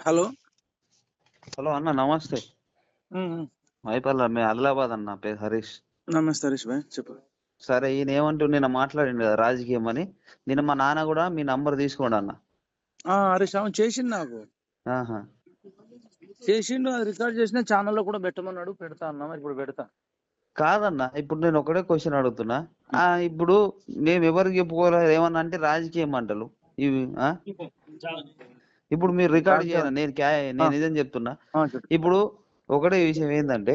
Hello. Hello అన్న నమస్తే. మైపల్ల మీ ఆదిలాబాద్ అన్న పేరు హరీష్. నమస్తే హరీష్ భాయ్ చెప్పు. సరే ఈయన ఏమంటూ నిన్న మాట్లాడిండు కదా రాజకీయం అని. నిన్న మా నాన్న కూడా మీ నంబర్ తీసుకోండి అన్న. ఆ, హరీష్ అవును చేసిండు నాకు. ఆహా. చేసిండు అది రికార్డ్ చేసిన ఛానల్లో కూడా పెట్టమన్నాడు పెడతా అన్నా మరి ఇప్పుడు పెడతా. కాదన్న ఇప్పుడు నేను ఒకటే క్వశ్చన్ అడుగుతున్నా. ఆ ఇప్పుడు మేము ఎవరికి చెప్పుకోలేదు ఏమన్నా అంటే రాజకీయం అంటలు. ఇవి? ఇప్పుడు మీరు రికార్డ్ చేయాలి నేను నేను నిజం చెప్తున్నా. ఇప్పుడు ఒకటే విషయం ఏంటంటే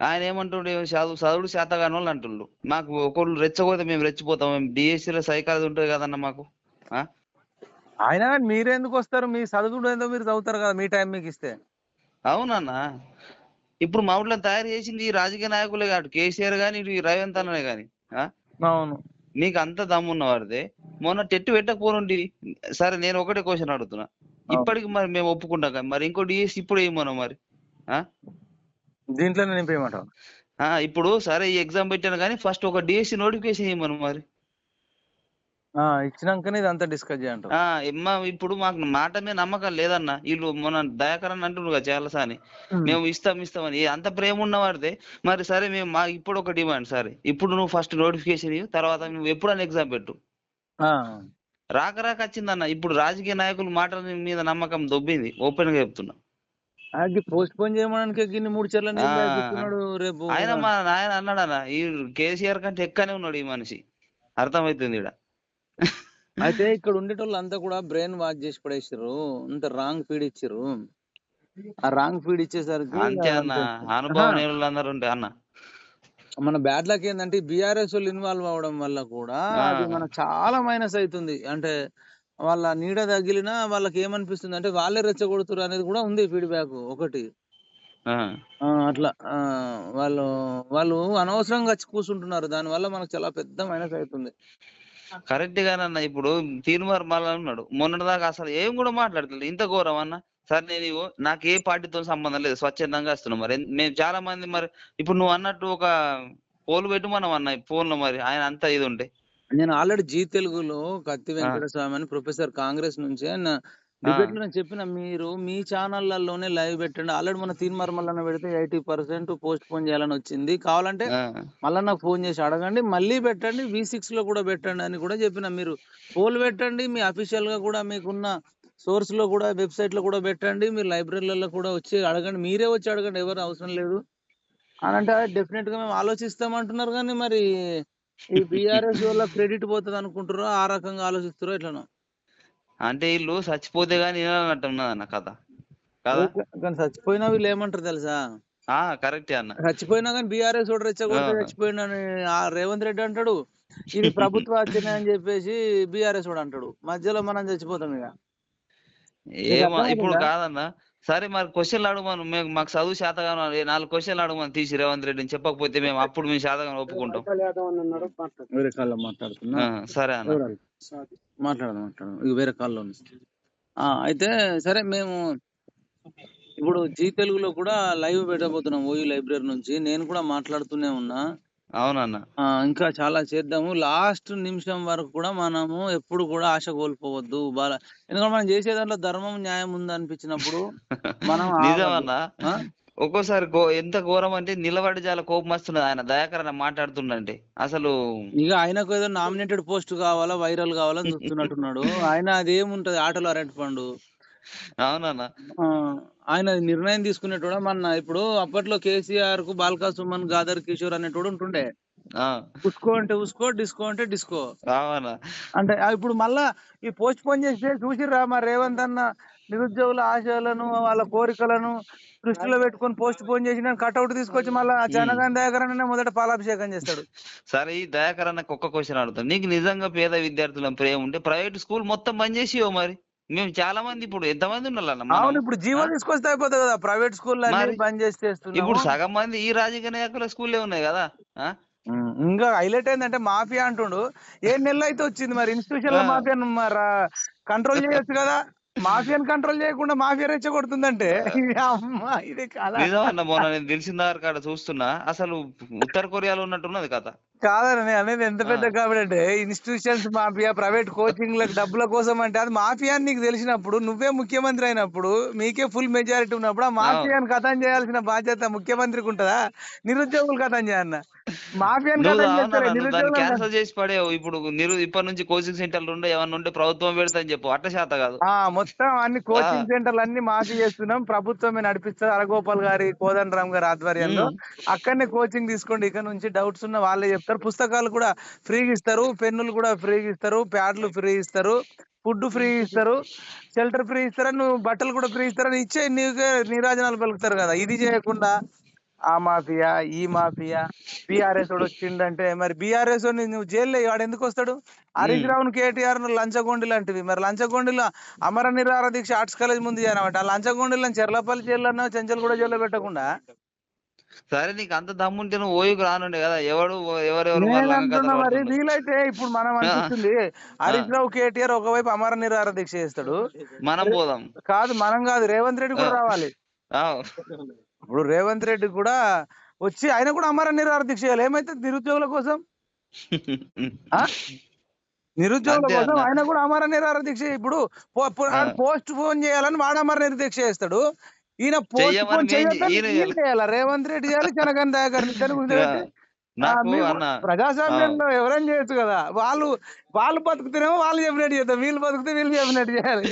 ఆయన ఏమంటుండే చదువు చదువుడు శాతగాని వాళ్ళు అంటుండ్రు మాకు ఒకళ్ళు రెచ్చగోతే మేము రెచ్చిపోతాం. మేము డిఎస్సీలో సైకాలజీ ఉంటుంది కదన్న మాకు. ఆ? అయినా కానీ మీరే ఎందుకు వస్తారు? మీ చదువుడు ఏందో మీరు చదువుతారు కదా మీ టైం మీకు ఇస్తే? అవునన్న. ఇప్పుడు మా ఊళ్ళో తయారు చేసింది ఈ రాజకీయ నాయకులే కాదు. కేసీఆర్ గాని ఇటు రేవంత్ అన్ననే గాని. ఆ? అవును. నీకు అంత దమ్మున్న వాడితే మొన్న టెట్టు పెట్టకపోనుండి. సరే నేను ఒకటే క్వశ్చన్ అడుగుతున్నా. ఇప్పటికి మరి మేము ఒప్పుకుంటాం కదా మరి ఇంకో డిఎస్ ఇప్పుడు వేయమను మరి? ఆ? దీంట్లోనే నింపేయమంటావు ఆ, ఇప్పుడు సరే ఈ ఎగ్జామ్ పెట్టాను కానీ ఫస్ట్ ఒక డిఎస్సి నోటిఫికేషన్ ఇవ్వమను మరి? ఆ, ఇచ్చినాకనే ఇదంతా డిస్కస్ ఎమ్మ ఇప్పుడు మాకు మాట మీద నమ్మకం లేదన్న. వీళ్ళు మన దయాకరన్ అంటున్నారు కదా చాలా సాని మేము ఇస్తాం ఇస్తామని అంత ప్రేమ ఉన్నవాడితే మరి సరే మేము మా ఇప్పుడు ఒక డిమాండ్ సరే. ఇప్పుడు నువ్వు ఫస్ట్ నోటిఫికేషన్ ఇవ్వు తర్వాత నువ్వు ఎప్పుడైనా ఎగ్జామ్ పెట్టు. రాక రాక వచ్చిందన్న. ఇప్పుడు రాజకీయ నాయకుల మాటల మీద నమ్మకం దొబ్బింది. ఓపెన్గా చెప్తున్నా. అది పోస్ట్ పోన్ చేయడానికి గిన్ని మూడు చర్ల రేపు ఆయన మా నాయన అన్నాడన్న. ఈ కేసీఆర్ కంటే ఎక్కువనే ఉన్నాడు ఈ మనిషి. అర్థమవుతుంది ఈడ. అయితే ఇక్కడ ఉండేటోళ్ళు అంతా కూడా బ్రెయిన్ వాష్ చేసి పడేసారు అంత రాంగ్ ఫీడ్ ఇచ్చారు ఆ రాంగ్ ఫీడ్ ఇచ్చేసరికి అంతే అన్న. అనుభవం అందరూ ఉంటే అన్న. మన బ్యాడ్ లక్ ఏంటంటే బీఆర్ఎస్ వాళ్ళు ఇన్వాల్వ్ అవడం వల్ల కూడా. అది మనకు చాలా మైనస్ అవుతుంది అంటే వాళ్ళ నీడ తగిలినా వాళ్ళకి ఏమనిపిస్తుంది అంటే వాళ్ళే రెచ్చగొడుతురు అనేది కూడా ఉంది ఫీడ్బ్యాక్ ఒకటి. అట్లా వాళ్ళు వాళ్ళు అనవసరంగా కూర్చుంటున్నారు దాని వల్ల మనకు చాలా పెద్ద మైనస్ అవుతుంది కరెక్ట్ గానన్న ఇప్పుడు తీర్మార్ మళ్ళా ఉన్నాడు మొన్నటిదాకా అసలు ఏం కూడా మాట్లాడలేదు ఇంత ఘోరం అన్న. సరే నేను నాకు ఏ పార్టీతో సంబంధం లేదు. స్వచ్ఛందంగా వస్తున్నాం మరి. మేము చాలా మంది మరి ఇప్పుడు నువ్వు అన్నట్టు ఒక పోలు పెట్టు మనం అన్న ఫోన్లో మరి. ఆయన అంతా ఇది ఉంటే. నేను ఆల్రెడీ జీ తెలుగులో కత్తి వెంకట స్వామి అని ప్రొఫెసర్ కాంగ్రెస్ నుంచి డిబేట్లో నేను చెప్పిన మీరు మీ ఛానళ్ళలోనే లైవ్ పెట్టండి. ఆల్రెడీ మన తీన్మార్ మల్లన్న పెడితే ఎయిటీ పర్సెంట్ పోస్ట్ పోన్ చేయాలని వచ్చింది. కావాలంటే మళ్ళీ నాకు ఫోన్ చేసి అడగండి. మళ్ళీ పెట్టండి. వి సిక్స్లో కూడా పెట్టండి అని కూడా చెప్పిన మీరు. పోల్ పెట్టండి. మీ అఫీషియల్గా కూడా మీకున్న సోర్స్లో కూడా వెబ్సైట్లో కూడా పెట్టండి. మీరు లైబ్రరీలలో కూడా వచ్చి అడగండి. మీరే వచ్చి అడగండి. ఎవరు అవసరం లేదు. అని అంటే డెఫినెట్గా మేము ఆలోచిస్తాం అంటున్నారు కానీ మరి ఈ బీఆర్ఎస్ వల్ల క్రెడిట్ పోతుంది అనుకుంటారో ఆ రకంగా ఆలోచిస్తారో ఎట్లనో. అంటే వీళ్ళు చచ్చిపోతే గానీ వినాలన్నట్టు ఉన్నది అన్న కథ. కదా? కానీ చచ్చిపోయినా వీళ్ళు ఏమంటారు తెలుసా? ఆ కరెక్టే అన్న. చచ్చిపోయినా కానీ బీఆర్ఎస్ కూడా రెచ్చగొడితే ఆ. చచ్చిపోయినని ఆ రేవంత్ రెడ్డి అంటాడు ఇది ప్రభుత్వ హత్యనే అని చెప్పేసి బీఆర్ఎస్ కూడా అంటాడు. మధ్యలో మనం చచ్చిపోతాం ఇక. ఏమో? ఇప్పుడు కాదన్న. సరే మరి క్వశ్చన్లు అడగమను మేము మాకు చదువు శాతగాను నాలుగు క్వశ్చన్లు అడగమని తీసి రేవంత్ రెడ్డిని చెప్పకపోతే మేము అప్పుడు మేము శాతగాను ఒప్పుకుంటాం. వేరే కాల్లో మాట్లాడుతున్నా? ఆ, సరే అన్న? మాట్లాడదాం మాట్లాడదాం. ఇక వేరే కాల్లో ఉంది. ఆ, అయితే సరే మేము ఇప్పుడు జీ తెలుగులో కూడా లైవ్ పెట్టబోతున్నాం ఓయూ లైబ్రరీ నుంచి. నేను కూడా మాట్లాడుతూనే ఉన్నా. అవునన్న. ఇంకా చాలా చేద్దాము. లాస్ట్ నిమిషం వరకు కూడా మనము ఎప్పుడు కూడా ఆశ కోల్పోవద్దు బాల. ఎందుకంటే మనం చేసే దాంట్లో ధర్మం న్యాయం ఉంది అనిపించినప్పుడు మనం నిజమన్న? ఒక్కోసారి గో ఎంత ఘోరం అంటే నిలబడి చాలా కోపం వస్తున్నది ఆయన. దయాకరణ మాట్లాడుతుండంటే అసలు ఇక ఆయనకు ఏదో నామినేటెడ్ పోస్ట్ కావాలా వైరల్ కావాలని చూస్తున్నట్టున్నాడు. ఆయన అదేముంటది ఆటలో అరటి పండు అవునన్న. ఆ, ఆయన నిర్ణయం తీసుకునేటోడ మన ఇప్పుడు అప్పట్లో కేసీఆర్కు బాల్కా సుమన్ గాదర్ కిషోర్ అనేటోడు ఉంటుండే. ఉస్కో అంటే ఉస్కో డిస్కో అంటే డిస్కో. అవునా. అంటే ఇప్పుడు మళ్ళా ఈ పోస్ట్ పోన్ చేస్తే చూసిర్రా మా రేవంత్ అన్న నిరుద్యోగుల ఆశయాలను వాళ్ళ కోరికలను దృష్టిలో పెట్టుకొని పోస్ట్ పోన్ చేసిన కట్అవుట్ తీసుకొచ్చి మళ్ళా జనగాన్ దగ్గర మొదట పాలాభిషేకం చేస్తాడు. సరే ఈ దయాకర్ అన్నకు ఒక్క క్వశ్చన్ అడుగుతాను. నీకు నిజంగా పేద విద్యార్థుల ప్రేమ ఉంటే ప్రైవేట్ స్కూల్ మొత్తం బంద్ చేసి మరి? మేము చాలా మంది ఇప్పుడు ఎంతమంది? అవును ఇప్పుడు జీవో తీసుకొస్తే అయిపోతుంది కదా. ప్రైవేట్ స్కూల్ బంద్ చేసి. ఇప్పుడు సగం మంది ఈ రాజకీయ నాయకుల స్కూల్లే ఉన్నాయి కదా ఇంకా హైలైట్ ఏంటంటే మాఫియా అంటుండు. ఏ నెల అయితే వచ్చింది మరి. ఇన్స్టిట్యూషన్. మాఫియా కంట్రోల్ చేయొచ్చు కదా. మాఫియాని కంట్రోల్ చేయకుండా మాఫియా రెచ్చగొడుతుందంటే. అమ్మా ఇది కాదా మొన్న నేను తెలిసిన కాడ చూస్తున్నా. అసలు ఉత్తర కొరియాలో ఉన్నట్టున్నది కథ. కాదని నేను అనేది ఎంత పెద్ద. కాబట్టి అంటే ఇన్స్టిట్యూషన్స్ మాఫియా ప్రైవేట్ కోచింగ్ డబ్బుల కోసం అంటే అది మాఫియా అని నీకు తెలిసినప్పుడు నువ్వే ముఖ్యమంత్రి అయినప్పుడు మీకే ఫుల్ మెజారిటీ ఉన్నప్పుడు ఆ మాఫియాని కథం చేయాల్సిన బాధ్యత ముఖ్యమంత్రికి ఉంటదా? నిరుద్యోగులు కథం చేయన్న క్యాన్సిల్ చేసి పడేవు. ఇప్పుడు నిరు ఇప్పటి నుంచి కోచింగ్ సెంటర్లు ఉండే ఏమన్నా ఉంటే ప్రభుత్వం పెడతా అని చెప్పు. అట్ట శాత కాదు. మొత్తం అన్ని కోచింగ్ సెంటర్లు అన్ని మాఫీ చేస్తున్నాం. ప్రభుత్వమే నడిపిస్తారు అరగోపాల్ గారి కోదండరామ్ గారి ఆధ్వర్యంలో. అక్కడనే కోచింగ్ తీసుకోండి. ఇక్కడ నుంచి డౌట్స్ ఉన్న వాళ్ళే చెప్తారు. పుస్తకాలు కూడా ఫ్రీగా ఇస్తారు. పెన్నులు కూడా ఫ్రీగా ఇస్తారు. ప్యాడ్లు ఫ్రీ ఇస్తారు. ఫుడ్ ఫ్రీ ఇస్తారు. షెల్టర్ ఫ్రీ ఇస్తారు? నువ్వు బట్టలు కూడా ఫ్రీ ఇస్తారని ఇచ్చే నీకే నీరాజనాలు పలుకుతారు కదా. ఇది చేయకుండా ఆ మాఫియా ఈ మాఫియా బీఆర్ఎస్ వాడు వచ్చిండంటే మరి బీఆర్ఎస్ నువ్వు జైల్లో వాడు ఎందుకు వస్తాడు? హరీష్ రావును కేటీఆర్ లంచగొండి లాంటివి. మరి లంచగొండిలో అమర నిరాహార దీక్ష ఆర్ట్స్ కాలేజ్ ముందు చేయనమాట. ఆ లంచగొండిలను చెర్లపల్లి జైల్లో చెంచల్ కూడా జైల్లో పెట్టకుండా సరే నీకు అంత దమ్ముంటే నువ్వు ఓయుకు రానుండే కదా. ఎవడు ఎవరెవరు మరి. వీలైతే ఇప్పుడు మనం అనిపిస్తుంది హరీష్ రావు కేటీఆర్ ఒకవైపు అమర నిరాహార దీక్ష చేస్తాడు. మనం పోదాం. కాదు మనం కాదు రేవంత్ రెడ్డి కూడా రావాలి. ఇప్పుడు రేవంత్ రెడ్డి కూడా వచ్చి ఆయన కూడా అమర నిరాహార దీక్ష చేయాలి. ఏమైతే నిరుద్యోగుల కోసం? ఆ? నిరుద్యోగుల కోసం. ఆయన కూడా అమర నిరాహార దీక్ష ఇప్పుడు. పోస్ట్ పోన్ చేయాలని వాడు అమర నిరాహార దీక్ష చేస్తాడు. ఈయన పోస్ట్ చేయాలి? రేవంత్ రెడ్డి చేయాలి జనగన్ దయాకర్ ప్రజాస్వామ్యంలో ఎవరైనా చేయొచ్చు కదా? వాళ్ళు వాళ్ళు బతుకుతేనేమో వాళ్ళు చెప్పినట్టు చేద్దాం వీళ్ళు బతుకుతే వీళ్ళు చెప్పినట్టు చేయాలి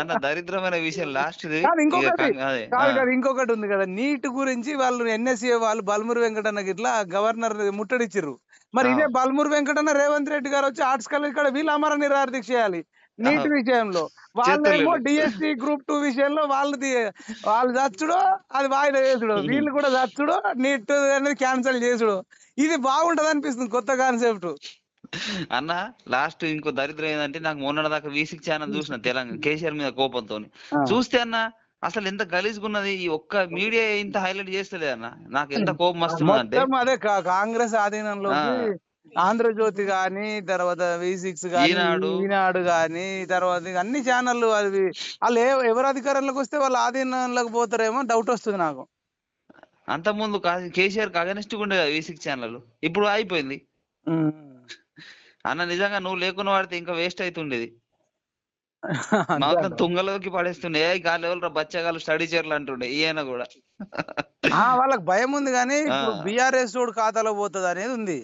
అన్న దరిద్రమైన విషయం లాస్ట్ ఇంకొకటి. కాదు. కాదు ఇంకొకటి ఉంది కదా. నీట్ గురించి వాళ్ళు ఎన్ఎస్ఏ వాళ్ళు బల్మూరి వెంకటన్న గిట్లా గవర్నర్ ముట్టడిచ్చిర్రు. మరి. ఇదే బల్మూరి వెంకటన్న రేవంత్ రెడ్డి గారు వచ్చి ఆర్ట్స్ కాలేజ్ ఇక్కడ వీళ్ళు అమర నిరాహార దీక్ష చేయాలి. నీట్. విషయంలో. వాళ్ళేమో. డిఎస్సి గ్రూప్ టూ విషయంలో వాళ్ళది వాళ్ళు చచ్చుడు అది వాయిదా చేసుడు వీళ్ళు కూడా చచ్చుడు నీట్ అనేది క్యాన్సిల్ చేసుడు. ఇది బాగుంటది అనిపిస్తుంది కొత్త కాన్సెప్ట్ అన్న లాస్ట్ ఇంకో దరిద్రం ఏంటంటే నాకు మొన్న దాకా వీసిక్ ఛానల్ చూసిన తెలంగాణ కేసీఆర్ మీద కోపంతో చూస్తే అన్న అసలు ఎంత గలీజ్గున్నది ఈ ఒక్క మీడియా ఇంత హైలైట్ చేస్తలే అన్న నాకు ఎంత కోపం వస్తుంది అంటే అదే కాంగ్రెస్ ఆధీనంలోకి ఆంధ్రజ్యోతి గాని తర్వాత వి సిక్స్ గాని ఈనాడు. గాని తర్వాత అన్ని ఛానళ్ళు అవి వాళ్ళు ఎవరు అధికారంలోకి వస్తే వాళ్ళు ఆధీనంలోకి పోతారేమో డౌట్ వస్తుంది నాకు అంత ముందు కేసీఆర్ అగనెస్ట్ ఉండే వీసిక్ ఛానల్ ఇప్పుడు అయిపోయింది. అన్న నిజంగా నువ్వు లేకున్న వాడితే ఇంకా వేస్ట్ అవుతుండేది మొత్తం? తుంగలోకి పడేస్తుండే గాలి ఎవరు బచ్చగాళ్ళు స్టడీ చైర్లు అంటుండే ఈయన కూడా వాళ్ళకి భయం ఉంది కానీ. బీఆర్ఎస్ తోడు ఖాతాలో పోతుంది అనేది ఉంది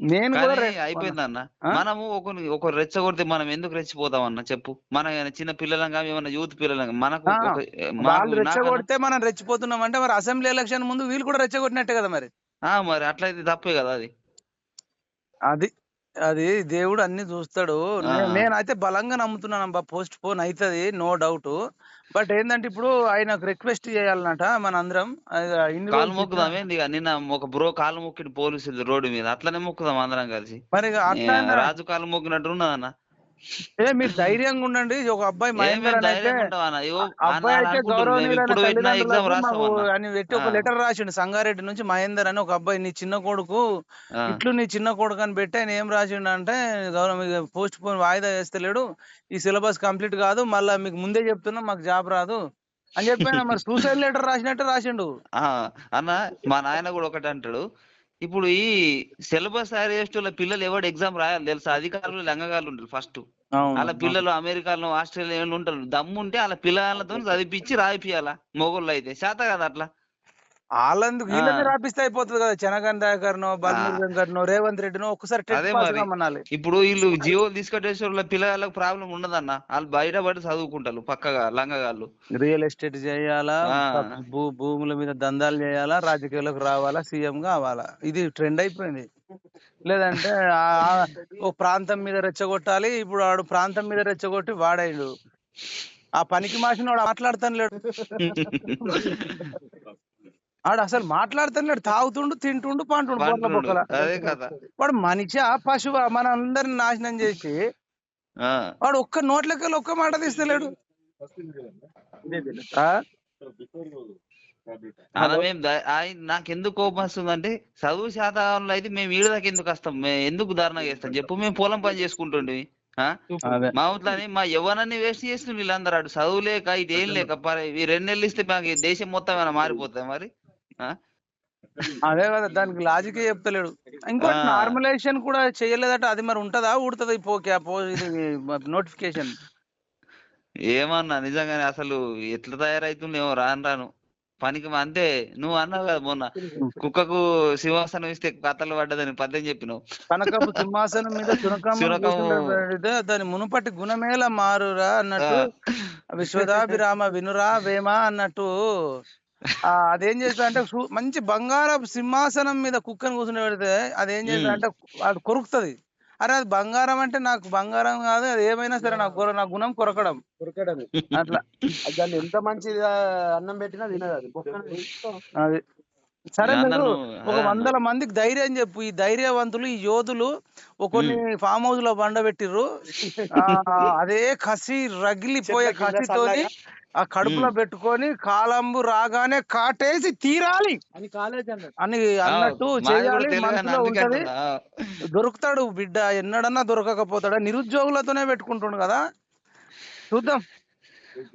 నేను కానీ అయిపోయింది అన్న? మనము ఒకరి ఒకరు రెచ్చగొడితే మనం ఎందుకు రెచ్చిపోతాం అన్న చెప్పు. మన చిన్న పిల్లలంగా ఏమైనా యూత్ పిల్లలంగా మనకు ఒక- వాళ్ళు రెచ్చగొడితే మనం రెచ్చిపోతున్నాం అంటే మరి అసెంబ్లీ ఎలక్షన్ ముందు వీళ్ళు కూడా రెచ్చగొట్టినట్టే కదా మరి. ఆ మరి అట్లయితే తప్పే కదా అది. అది అది దేవుడు అన్ని చూస్తాడు. నే-. నేనైతే బలంగా నమ్ముతున్నాను అబ్బా పోస్ట్ పోన్ అవుతుంది నో డౌట్. బట్ ఏంటంటే ఇప్పుడు ఆయనకు రిక్వెస్ట్ చేయాలన్నట మన అందరం అది ఇన్ని కాలు రోజులు మొక్కుదాం ఏంది ఇక? నిన్న ఒక బ్రో కాలు మొక్కిన పోలీసులు రోడ్డు మీద. అట్లనే మొక్కుదాం అందరం కలిసి. మరి ఇక అట్లా ఏ, రాజు కాలు మొక్కినట్టు ఉన్నదన్న. ఏ మీరు ధైర్యంగా ఉండండి. ఒక అబ్బాయి మహేందర్ అబ్బాయి అయితే అని పెట్టి ఒక. లెటర్ రాసిండు. సంగారెడ్డి నుంచి మహేందర్ అని ఒక అబ్బాయి నీ చిన్న కొడుకు. ఇట్లు నీ చిన్న కొడుకు అని పెట్టి ఆయన ఏం రాసిండు అంటే గౌరవ పోస్ట్ పోన్ వాయిదా వేస్తలేడు. ఈ సిలబస్ కంప్లీట్ కాదు. మళ్ళా మీకు ముందే చెప్తున్నా మాకు జాబ్ రాదు. అని చెప్పి మరి సూసైడ్ లెటర్ రాసినట్టు రాసిండు. అన్న మా నాయన కూడా ఒకటి అంటాడు ఇప్పుడు ఈ సిలబస్ చేసే పిల్లలు ఎవడు ఎగ్జామ్ రాయాలి తెలుసా? అధికారులు లంగగాళ్ళు ఉంటారు ఫస్ట్ వాళ్ళ పిల్లలు అమెరికాలో ఆస్ట్రేలియాలో ఉంటారు దమ్ముంటే వాళ్ళ పిల్లలతో చదివిపించి రాయిపియాల మొగోళ్ళు అయితే. చేత కదా అట్లా? వాళ్ళందుకు వీళ్ళని. రాపిస్తే అయిపోతుంది కదా. చెనగన్ దయాకర్నో బల్మూరి వెంకట్నో రేవంత్ రెడ్డినో ఒకసారి. కమ్మనాలి ఇప్పుడు వీళ్ళు జియో తీసుకొట్టేసే పిల్లలకు ప్రాబ్లం ఉండదన్న. వాళ్ళు బయట పడి చదువుకుంటారు పక్కగా లంగగాళ్ళు. రియల్ ఎస్టేట్ చేయాలా? భూముల మీద దందాలు చేయాలా? రాజకీయాలకు రావాలా? సీఎం కావాలా? ఇది ట్రెండ్ అయిపోయింది. లేదంటే ఓ ప్రాంతం మీద రెచ్చగొట్టాలి. ఇప్పుడు వాడు ప్రాంతం మీద రెచ్చగొట్టి వాడాడు. ఆ పనికి మాసిన వాడు మాట్లాడుతాను లేడు వాడు అసలు మాట్లాడుతాను లేడు తాగుతుండు తింటుండు పంటుండు. బొక్కల. అదే కదా వాడు మనిషి ఆ పశువు మన అందరిని నాశనం చేసి ఆ. వాడు ఒక్క నోట్లకెళ్ళి ఒక్క మాట తీస్తలేడు. ఆ? అలా మేము ద- ఆయ- నాకు ఎందుకు కోపం వస్తుందంటే చదువు శాతంలో అయితే మేము ఈడ దాకా ఎందుకు వస్తాం? మేము ఎందుకు ధారణ చేస్తాం? చెప్పు మేము పొలం పని చేసుకుంటుండే. మా ఊట్లని మా యవ్వనాన్ని వేస్ట్ చేస్తుంది వీళ్ళందరూ అటు చదువు లేక ఇటు ఏం లేక పరే ఈ రెండు నెలలు ఇస్తే మాకు దేశం మొత్తం ఏమైనా మారిపోతాయి మరి? అదే కదా దానికి లాజికే చెప్తలేడు. ఇంకోటి ఆ. నార్మలైజేషన్ కూడా చేయలేదట అది మరి ఉంటదా ఊడుతుంది? పో క్యాప్ ఇది నోటిఫికేషన్ ఏమన్నా నిజంగానే అసలు ఎట్లా తయారైతుందేమో రాను రాను. పనికి అంతే నువ్వు అన్నావు కదా మొన్న కుక్కకు సింహాసనం ఇస్తే కథలు పడ్డదని పద్యం చెప్పినావు. కనకపు సింహాసనం మీద దాని మునుపటి గుణమేల మారురా అన్నట్టు విశ్వదాభిరామ వినురా వేమ అన్నట్టు అదేం చేస్తా అంటే మంచి బంగారపు సింహాసనం మీద కుక్కను కూర్చుని పెడితే అదేం చేస్తా అంటే అది కొరుకుతది. అరే అది బంగారం అంటే నాకు బంగారం కాదు అది ఏమైనా సరే నాకు నా గుణం కొరకడం. ఉరకడమే అట్లా. దాన్ని ఎంత మంచిగా అన్నం పెట్టినా తినదు అది. సరే మీరు ఒక. వందల మందికి ధైర్యం చెప్పు. ఈ ధైర్యవంతులు ఈ యోధులు ఒక కొన్ని ఫామ్ హౌస్లో బండబెట్టిర్రు ఆ, అదే కసి రగిలిపోయే కసితోని ఆ కడుపులో పెట్టుకొని కాలంబు రాగానే కాటేసి తీరాలి. అని కాలేజ్ అన్నట్టు చేయాలి. మనసులో ఉంటది. దొరుకుతాడు బిడ్డ ఎన్నడన్నా దొరకకపోతాడా. నిరుద్యోగులతోనే పెట్టుకుంటుండు కదా. చూద్దాం.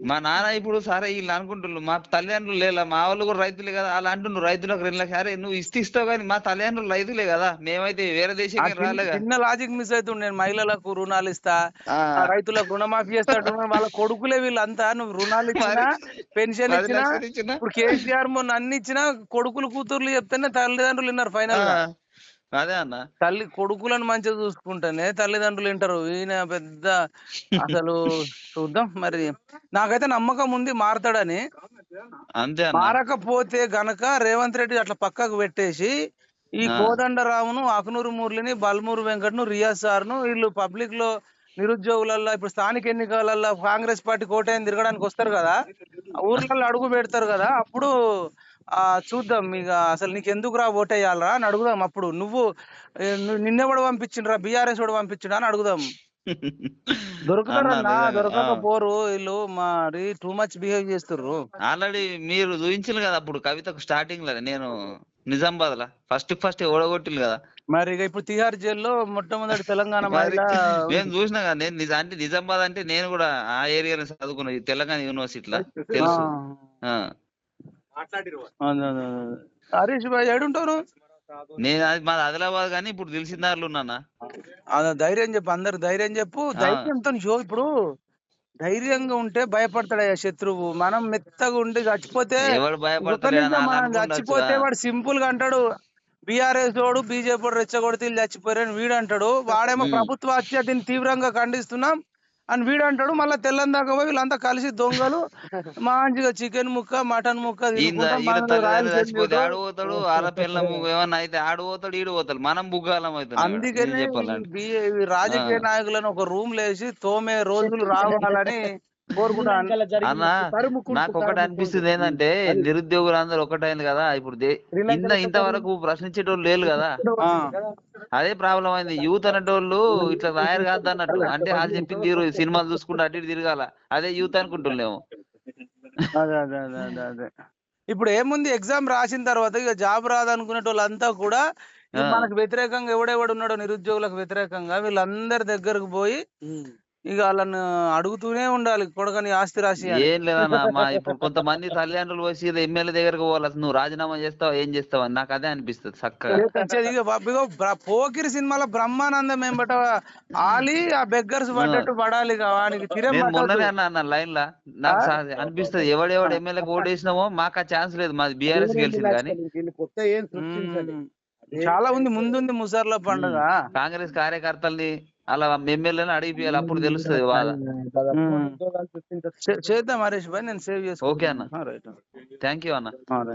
మా నాన్న ఇప్పుడు సరే వీళ్ళు అనుకుంటున్నారు. మా తల్లిదండ్రులు లేలా మా వాళ్ళు కూడా రైతులే కదా. అలా అంటున్నారు. రైతులకు రెండు లక్షలు. అరే నువ్వు ఇస్తే ఇస్తావు కానీ మా తల్లిదండ్రులు రైతులే కదా. మేమైతే వేరే ఆ దేశం చిన్న- రాలే చిన్న లాజిక్ మిస్ అవుతుంది నేను మహిళలకు రుణాలు ఇస్తా రైతులకు రుణమాఫీ చేస్తాడు వాళ్ళ కొడుకులే వీళ్ళంతా. నువ్వు రుణాలు ఇచ్చినా పెన్షన్ ఇచ్చినా ఇప్పుడు కేసీఆర్ మొన్న అన్ని ఇచ్చినా కొడుకులు కూతుర్లు చెప్తేనే తల్లిదండ్రులు విన్నారు ఫైనల్ అదే అన్న. తల్లి కొడుకులను మంచిగా చూసుకుంటేనే తల్లిదండ్రులు వింటారు. ఈయన పెద్ద అసలు చూద్దాం మరి. నాకైతే నమ్మకం ఉంది మారతాడని. అంతే మారకపోతే గనక రేవంత్ రెడ్డి అట్లా పక్కకు పెట్టేసి ఈ. కోదండరామును అకునూరు మురళిని బల్మూరు వెంకట్ను రియాజ్ సార్ను వీళ్ళు పబ్లిక్లో నిరుద్యోగులల్లో ఇప్పుడు స్థానిక ఎన్నికలలో కాంగ్రెస్ పార్టీ కోటైన తిరగడానికి వస్తారు కదా. ఊర్లలో అడుగు పెడతారు కదా. అప్పుడు చూద్దాం ఇక అసలు నీకు ఎందుకు రా ఓటేయాలరా అని అడుగుదాం అప్పుడు. నువ్వు నిన్నెవడు పంపించిండ్రా బీఆర్ఎస్ వాడు పంపించిండా అని అడుగుదాం. దొరుకుతారన్నా అన్నా, నిజంగా. దొరకకపోరు వీళ్ళు మరి టూ మచ్ బిహేవ్ చేస్తుర్రు. ఆల్రెడీ మీరు చూపించారు కదా అప్పుడు కవితకు స్టార్టింగ్లో నేను నిజామాబాద్ లా ఫస్ట్ ఫస్ట్ ఓడగొట్టిల్లు కదా. మరి ఇక ఇప్పుడు తిహార్ జైల్లో మొట్టమొదటి తెలంగాణ నేను చూసినా కదా నేను అంటే నిజామాబాద్ అంటే నేను కూడా ఆ ఏరియాలో చదువుకున్నా తెలంగాణ యూనివర్సిటీలో తెలుసు. హరీష్ భాయ్ నువ్వు? నేను అది మాది ఆదిలాబాద్ కానీ ఇప్పుడు తెలిసిందారులు ఉన్నానా? అదే ధైర్యం చెప్పు అందరు ధైర్యం చెప్పు. ధైర్యంతో షో ఇప్పుడు ధైర్యంగా ఉంటే భయపడతాడయ్యా శత్రువు. మనం మెత్తగా ఉండి చచ్చిపోతే మనం చచ్చిపోతే వాడు సింపుల్గా అంటాడు బీఆర్ఎస్ వాడు బీజేపీ రెచ్చగొడితే వీళ్ళు చచ్చిపోయారని వీడు అంటాడు. వాడేమో ప్రభుత్వ హత్యని తీవ్రంగా ఖండిస్తున్నాం. అని వీడు అంటాడు మళ్ళీ తెల్లని దాకా పోయి వీళ్ళంతా కలిసి దొంగలు మంచిగా చికెన్ ముక్క మటన్ ముక్క తినుకుంటా మనల్ని రాయల్ చచ్చిపోతే చెందిన ఆడు పోతాడు ఆడపిల్ల ఏమన్నా అయితే ఆడు పోతాడు ఈడు పోతాడు. మనం బుగ్గాలం అవుతాం అందుకనే రాజకీయ నాయకులను ఒక రూమ్ లేసి తోమే రోజులు రావాలని నాకు ఒకటి అనిపిస్తుంది ఏంటంటే నిరుద్యోగులు అందరూ ఒకటైంది కదా ఇప్పుడు ఇంత ఇంతవరకు ప్రశ్నించేటోళ్ళు లేరు కదా. అదే ప్రాబ్లం అయింది. యూత్ అనేటోళ్ళు ఇట్లా రాయరు కాదు అన్నట్టు. అంటే వాళ్ళు చెప్పింది తీరు సినిమాలు చూసుకుంటూ అటు ఇటు తిరగాల. అదే యూత్ అనుకుంటున్నాము అదే అదే అదే అదే అదే. ఇప్పుడు ఏముంది? ఎగ్జామ్ రాసిన తర్వాత ఇక జాబ్ రాదనుకునే వాళ్ళంతా కూడా. మనకు వ్యతిరేకంగా ఎవడెవడు ఉన్నాడో నిరుద్యోగులకు వ్యతిరేకంగా వీళ్ళందరి దగ్గరకు పోయి ఇక వాళ్ళని అడుగుతూనే ఉండాలి కొడకని ఆస్తి రాసి. ఏం లేదన్న మా ఇప్పుడు కొంతమంది తల్లిదండ్రులు వచ్చి ఎమ్మెల్యే దగ్గరకు పోవాలి? అసలు నువ్వు రాజీనామా చేస్తావా ఏం చేస్తావా? అని నాకు అదే అనిపిస్తుంది చక్కగా. పోకిరి సినిమాలో బ్రహ్మానందం ఏం బట్ట ఆలి ఆ బెగ్గర్స్ పడ్డట్టు పడాలి వానికి. మొన్ననే అన్నా అన్న లైన్ లా నాకు అనిపిస్తుంది. ఎవడెవడు ఎమ్మెల్యేకి ఓటేసినామో మాకు ఆ ఛాన్స్ లేదు. మాది బీఆర్ఎస్ గెలిచింది కానీ. కొత్త ఏం. చాలా ఉంది ముందుంది ముసర్ల పండుగ. కాంగ్రెస్ కార్యకర్తల్ని అలా ఎమ్మెల్యేని అడిగిపోయాలి అప్పుడు తెలుస్తుంది బాధ చేద్దాం హరీష్ భాయ్ నేను సేవ్ చేసుకుంటాను. ఓకే అన్న. రైట్. థ్యాంక్ యూ అన్న